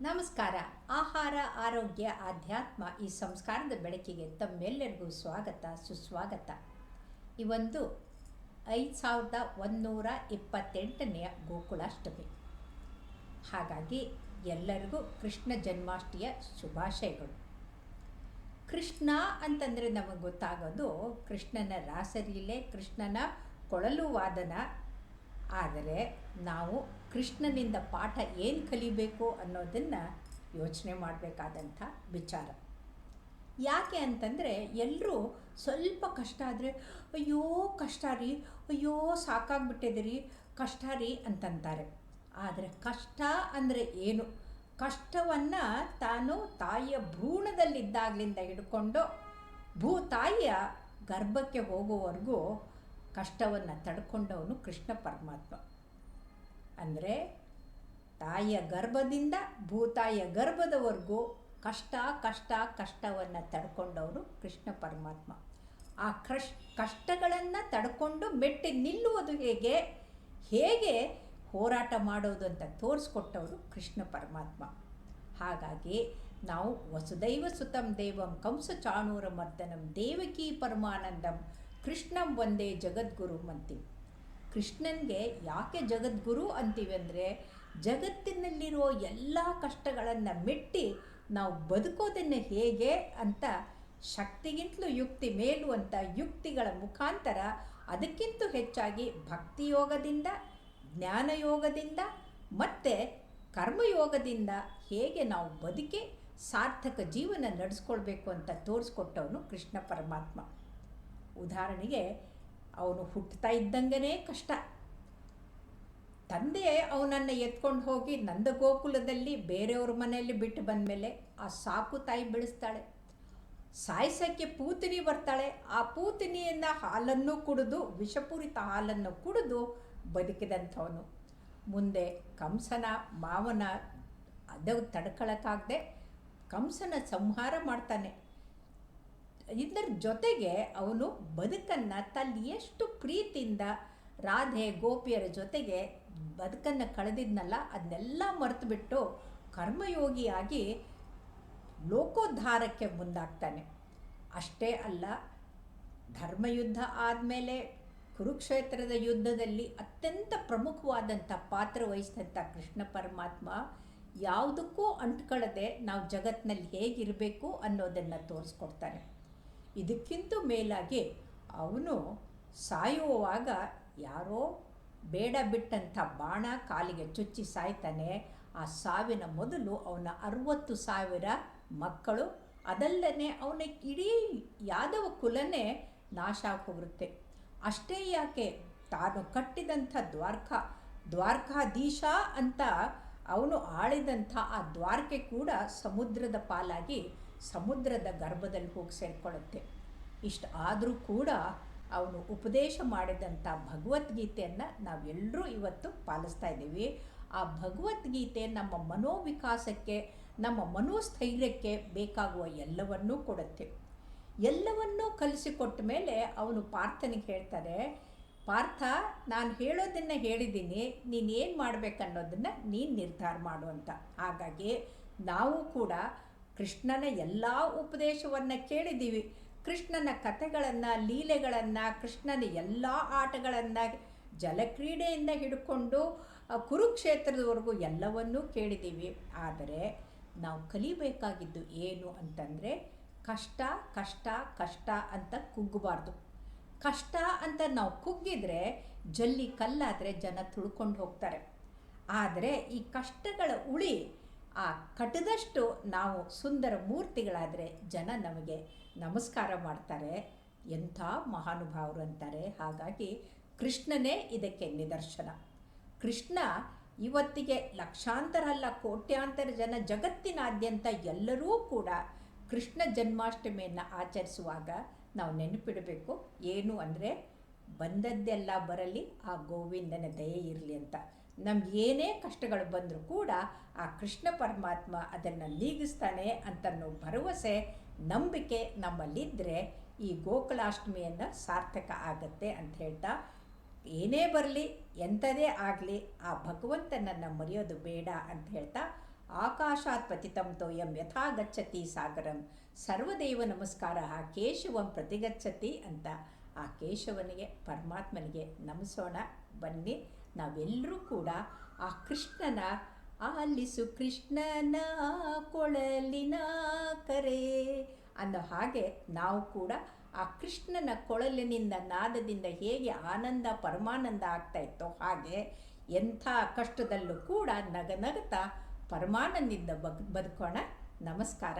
ನಮಸ್ಕಾರ. ಆಹಾರ, ಆರೋಗ್ಯ, ಆಧ್ಯಾತ್ಮ ಈ ಸಂಸ್ಕಾರದ ಬೆಳಕಿಗೆ ತಮ್ಮೆಲ್ಲರಿಗೂ ಸ್ವಾಗತ, ಸುಸ್ವಾಗತ. ಒಂದು ಐದು ಸಾವಿರದ ಒಂದುನೂರ ಇಪ್ಪತ್ತೆಂಟನೆಯ ಗೋಕುಲಾಷ್ಟಮಿ. ಹಾಗಾಗಿ ಎಲ್ಲರಿಗೂ ಕೃಷ್ಣ ಜನ್ಮಾಷ್ಟಮಿಯ ಶುಭಾಶಯಗಳು. ಕೃಷ್ಣ ಅಂತಂದರೆ ನಮಗೆ ಗೊತ್ತಾಗೋದು ಕೃಷ್ಣನ ರಾಸಲೀಲೆ, ಕೃಷ್ಣನ ಕೊಳಲು ವಾದನ. ಆದರೆ ನಾವು ಕೃಷ್ಣನಿಂದ ಪಾಠ ಏನು ಕಲಿಬೇಕು ಅನ್ನೋದನ್ನು ಯೋಚನೆ ಮಾಡಬೇಕಾದಂಥ ವಿಚಾರ. ಯಾಕೆ ಅಂತಂದರೆ ಎಲ್ಲರೂ ಸ್ವಲ್ಪ ಕಷ್ಟ ಆದರೆ, ಅಯ್ಯೋ, ಕಷ್ಟ ರೀ, ಅಯ್ಯೋ ಸಾಕಾಗ್ಬಿಟ್ಟಿದೆ ರೀ ಕಷ್ಟ ರೀ ಅಂತಂತಾರೆ. ಆದರೆ ಕಷ್ಟ ಅಂದರೆ ಏನು? ಕಷ್ಟವನ್ನು ತಾನು ತಾಯಿಯ ಭ್ರೂಣದಲ್ಲಿದ್ದಾಗಲಿಂದ ಹಿಡ್ಕೊಂಡು ಭೂ ತಾಯಿಯ ಗರ್ಭಕ್ಕೆ ಹೋಗುವವರೆಗೂ ಕಷ್ಟವನ್ನು ತಡ್ಕೊಂಡವನು ಕೃಷ್ಣ ಪರಮಾತ್ಮ. ಅಂದರೆ ತಾಯಿಯ ಗರ್ಭದಿಂದ ಭೂತಾಯಿಯ ಗರ್ಭದವರೆಗೂ ಕಷ್ಟ ಕಷ್ಟ, ಕಷ್ಟವನ್ನು ತಡ್ಕೊಂಡವರು ಕೃಷ್ಣ ಪರಮಾತ್ಮ. ಆ ಕ್ರಶ್ ಕಷ್ಟಗಳನ್ನು ತಡ್ಕೊಂಡು ಮೆಟ್ಟಿ ನಿಲ್ಲುವುದು ಹೇಗೆ? ಹೇಗೆ ಹೋರಾಟ ಮಾಡೋದು ಅಂತ ತೋರಿಸ್ಕೊಟ್ಟವರು ಕೃಷ್ಣ ಪರಮಾತ್ಮ. ಹಾಗಾಗಿ ನಾವು ವಸುದೈವ ಸುತಂ ದೇವಂ ಕಂಸ ಚಾಣೂರ ಮರ್ದನಂ ದೇವಕಿ ಪರಮಾನಂದಂ ಕೃಷ್ಣಂ ಒಂದೇ ಜಗದ್ಗುರು ಅಂತೀವಿ ಕೃಷ್ಣನಿಗೆ ಯಾಕೆ ಜಗದ್ಗುರು ಅಂತೀವಿ ಅಂದರೆ ಜಗತ್ತಿನಲ್ಲಿರೋ ಎಲ್ಲ ಕಷ್ಟಗಳನ್ನು ಮೆಟ್ಟಿ ನಾವು ಬದುಕೋದನ್ನು ಹೇಗೆ ಅಂತ ಶಕ್ತಿಗಿಂತಲೂ ಯುಕ್ತಿ ಮೇಲು ಅಂತ ಯುಕ್ತಿಗಳ ಮುಖಾಂತರ ಅದಕ್ಕಿಂತ ಹೆಚ್ಚಾಗಿ ಭಕ್ತಿಯೋಗದಿಂದ, ಜ್ಞಾನಯೋಗದಿಂದ ಮತ್ತು ಕರ್ಮಯೋಗದಿಂದ ಹೇಗೆ ನಾವು ಬದುಕಿ ಸಾರ್ಥಕ ಜೀವನ ನಡೆಸ್ಕೊಳ್ಬೇಕು ಅಂತ ತೋರಿಸ್ಕೊಟ್ಟವನು ಕೃಷ್ಣ ಪರಮಾತ್ಮ. ಉದಾಹರಣೆಗೆ ಅವನು ಹುಟ್ಟುತ್ತಾ ಇದ್ದಂಗೆ ಕಷ್ಟ. ತಂದೆ ಅವನನ್ನು ಎತ್ಕೊಂಡು ಹೋಗಿ ನಂದ ಗೋಕುಲದಲ್ಲಿ ಬೇರೆಯವ್ರ ಮನೆಯಲ್ಲಿ ಬಿಟ್ಟು ಬಂದಮೇಲೆ ಆ ಸಾಕು ತಾಯಿ ಬೆಳೆಸ್ತಾಳೆ. ಸಾಯಿಸೋಕ್ಕೆ ಪೂತಿನಿ ಬರ್ತಾಳೆ. ಆ ಪೂತಿನಿಯಿಂದ ಹಾಲನ್ನು ಕುಡಿದು, ವಿಷಪೂರಿತ ಹಾಲನ್ನು ಕುಡಿದು ಬದುಕಿದಂಥವನು. ಮುಂದೆ ಕಂಸನ ಮಾವನ ಅದು ತಡ್ಕೊಳಕ್ಕಾಗದೆ ಕಂಸನ ಸಂಹಾರ ಮಾಡ್ತಾನೆ. ಇದರ ಜೊತೆಗೆ ಅವನು ಬದುಕನ್ನು ತಲ್ಲಿ ಎಷ್ಟು ಪ್ರೀತಿಯಿಂದ ರಾಧೆ ಗೋಪಿಯರ ಜೊತೆಗೆ ಬದುಕನ್ನು ಕಳೆದಿದ್ನಲ್ಲ, ಅದನ್ನೆಲ್ಲ ಮರೆತುಬಿಟ್ಟು ಕರ್ಮಯೋಗಿಯಾಗಿ ಲೋಕೋದ್ಧಾರಕ್ಕೆ ಮುಂದಾಗ್ತಾನೆ. ಅಷ್ಟೇ ಅಲ್ಲ, ಧರ್ಮಯುದ್ಧ ಆದಮೇಲೆ ಕುರುಕ್ಷೇತ್ರದ ಯುದ್ಧದಲ್ಲಿ ಅತ್ಯಂತ ಪ್ರಮುಖವಾದಂಥ ಪಾತ್ರ ವಹಿಸಿದಂಥ ಕೃಷ್ಣ ಪರಮಾತ್ಮ ಯಾವುದಕ್ಕೂ ಅಂಟ್ಕೊಳ್ಳದೆ ನಾವು ಜಗತ್ತಿನಲ್ಲಿ ಹೇಗಿರಬೇಕು ಅನ್ನೋದನ್ನು ತೋರಿಸ್ಕೊಡ್ತಾನೆ. ಇದಕ್ಕಿಂತ ಮೇಲಾಗಿ ಅವನು ಸಾಯುವಾಗ ಯಾರೋ ಬೇಡ ಬಿಟ್ಟಂಥ ಬಾಣ ಕಾಲಿಗೆ ಚುಚ್ಚಿ ಸಾಯ್ತಾನೆ. ಆ ಸಾವಿನ ಮೊದಲು ಅವನ ಅರುವತ್ತು ಸಾವಿರ ಮಕ್ಕಳು, ಅದಲ್ಲದೆ ಅವನ ಇಡೀ ಯಾದವ ಕುಲನೇ ನಾಶ ಹೋಗುತ್ತೆ ಅಷ್ಟೇ ಯಾಕೆ? ತಾನು ಕಟ್ಟಿದಂಥ ದ್ವಾರ್ಕ, ದ್ವಾರಕಾಧೀಶ ಅಂತ ಅವನು ಆಳಿದಂಥ ಆ ದ್ವಾರಕೆ ಕೂಡ ಸಮುದ್ರದ ಪಾಲಾಗಿ ಸಮುದ್ರದ ಗರ್ಭದಲ್ಲಿ ಹೋಗಿ ಸೇರಿಕೊಳ್ಳುತ್ತೆ. ಇಷ್ಟು ಆದರೂ ಕೂಡ ಅವನು ಉಪದೇಶ ಮಾಡಿದಂಥ ಭಗವದ್ಗೀತೆಯನ್ನು ನಾವೆಲ್ಲರೂ ಇವತ್ತು ಪಾಲಿಸ್ತಾ ಇದ್ದೀವಿ. ಆ ಭಗವದ್ಗೀತೆ ನಮ್ಮ ಮನೋವಿಕಾಸಕ್ಕೆ, ನಮ್ಮ ಮನೋಸ್ಥೈರ್ಯಕ್ಕೆ ಬೇಕಾಗುವ ಎಲ್ಲವನ್ನೂ ಕೊಡುತ್ತೆ. ಎಲ್ಲವನ್ನೂ ಕಲಿಸಿಕೊಟ್ಟ ಮೇಲೆ ಅವನು ಪಾರ್ಥನಿಗೆ ಹೇಳ್ತಾರೆ, ಪಾರ್ಥ, ನಾನು ಹೇಳೋದನ್ನು ಹೇಳಿದ್ದೀನಿ ನೀನು ಏನು ಮಾಡಬೇಕನ್ನೋದನ್ನು ನೀನು ನಿರ್ಧಾರ ಮಾಡು ಅಂತ. ಹಾಗಾಗಿ ನಾವು ಕೂಡ ಕೃಷ್ಣನ ಎಲ್ಲ ಉಪದೇಶವನ್ನು ಕೇಳಿದ್ದೀವಿ. ಕೃಷ್ಣನ ಕಥೆಗಳನ್ನು, ಲೀಲೆಗಳನ್ನು, ಕೃಷ್ಣನ ಎಲ್ಲ ಆಟಗಳನ್ನು ಜಲಕ್ರೀಡೆಯಿಂದ ಹಿಡ್ಕೊಂಡು ಕುರುಕ್ಷೇತ್ರದವರೆಗೂ ಎಲ್ಲವನ್ನೂ ಕೇಳಿದ್ದೀವಿ. ಆದರೆ ನಾವು ಕಲಿಬೇಕಾಗಿದ್ದು ಏನು ಅಂತಂದರೆ ಕಷ್ಟ ಕಷ್ಟ ಕಷ್ಟ ಅಂತ ಕುಗ್ಗಬಾರ್ದು. ಕಷ್ಟ ಅಂತ ನಾವು ಕುಗ್ಗಿದ್ರೆ ಜಲ್ಲಿ ಕಲ್ಲಾದರೆ ಜನ ತುಳ್ಕೊಂಡು ಹೋಗ್ತಾರೆ. ಆದರೆ ಈ ಕಷ್ಟಗಳ ಉಳಿ ಆ ಕಟ್ಟದಷ್ಟು ನಾವು ಸುಂದರ ಮೂರ್ತಿಗಳಾದರೆ ಜನ ನಮಗೆ ನಮಸ್ಕಾರ ಮಾಡ್ತಾರೆ. ಎಂಥ ಮಹಾನುಭಾವರು ಅಂತಾರೆ. ಹಾಗಾಗಿ ಕೃಷ್ಣನೇ ಇದಕ್ಕೆ ನಿದರ್ಶನ. ಕೃಷ್ಣ ಇವತ್ತಿಗೆ ಲಕ್ಷಾಂತರ ಅಲ್ಲ ಕೋಟ್ಯಾಂತರ ಜನ ಜಗತ್ತಿನಾದ್ಯಂತ ಎಲ್ಲರೂ ಕೂಡ ಕೃಷ್ಣ ಜನ್ಮಾಷ್ಟಮಿಯನ್ನು ಆಚರಿಸುವಾಗ ನಾವು ನೆನಪಿಡಬೇಕು. ಏನು ಅಂದರೆ ಬಂದದ್ದೆಲ್ಲ ಬರಲಿ, ಆ ಗೋವಿಂದನ ದಯೆ ಇರಲಿ ಅಂತ. ನಮ್ಗೆ ಏನೇ ಕಷ್ಟಗಳು ಬಂದರೂ ಕೂಡ ಆ ಕೃಷ್ಣ ಪರಮಾತ್ಮ ಅದನ್ನು ನೀಗಿಸ್ತಾನೆ ಅಂತನ್ನೋ ಭರವಸೆ, ನಂಬಿಕೆ ನಮ್ಮಲ್ಲಿದ್ದರೆ ಈ ಗೋಕುಲಾಷ್ಟಮಿಯನ್ನು ಸಾರ್ಥಕ ಆಗತ್ತೆ ಅಂತ ಹೇಳ್ತಾ, ಏನೇ ಬರಲಿ, ಎಂಥದೇ ಆಗಲಿ, ಆ ಭಗವಂತನನ್ನು ಮರೆಯೋದು ಬೇಡ ಅಂತ ಹೇಳ್ತಾ, ಆಕಾಶಾತ್ ಪತಿತಂ ತೋಯಂ ಯಥಾ ಗಚ್ಚತಿ ಸಾಗರಂ, ಸರ್ವದೇವ ನಮಸ್ಕಾರ ಕೇಶವಂ ಪ್ರತಿಗಚ್ಚತಿ ಅಂತ ಆ ಕೇಶವನಿಗೆ, ಪರಮಾತ್ಮನಿಗೆ ನಮಿಸೋಣ, ಬನ್ನಿ. ನಾವೆಲ್ಲರೂ ಕೂಡ ಆ ಕೃಷ್ಣನ ಆಲಿಸು ಕೃಷ್ಣನ ಕೊಳಲಿನ ಕರೆ ಅನ್ನೋ ಹಾಗೆ ನಾವು ಕೂಡ ಆ ಕೃಷ್ಣನ ಕೊಳಲಿನಿಂದ ನಾದದಿಂದ ಹೇಗೆ ಆನಂದ, ಪರಮಾನಂದ ಆಗ್ತಾ ಇತ್ತೋ ಹಾಗೆ ಎಂಥ ಕಷ್ಟದಲ್ಲೂ ಕೂಡ ನಗ ನಗುತ್ತಾ ಪರಮಾನಂದಿಂದ ಬಗ್ ಬದುಕೋಣ. ನಮಸ್ಕಾರ.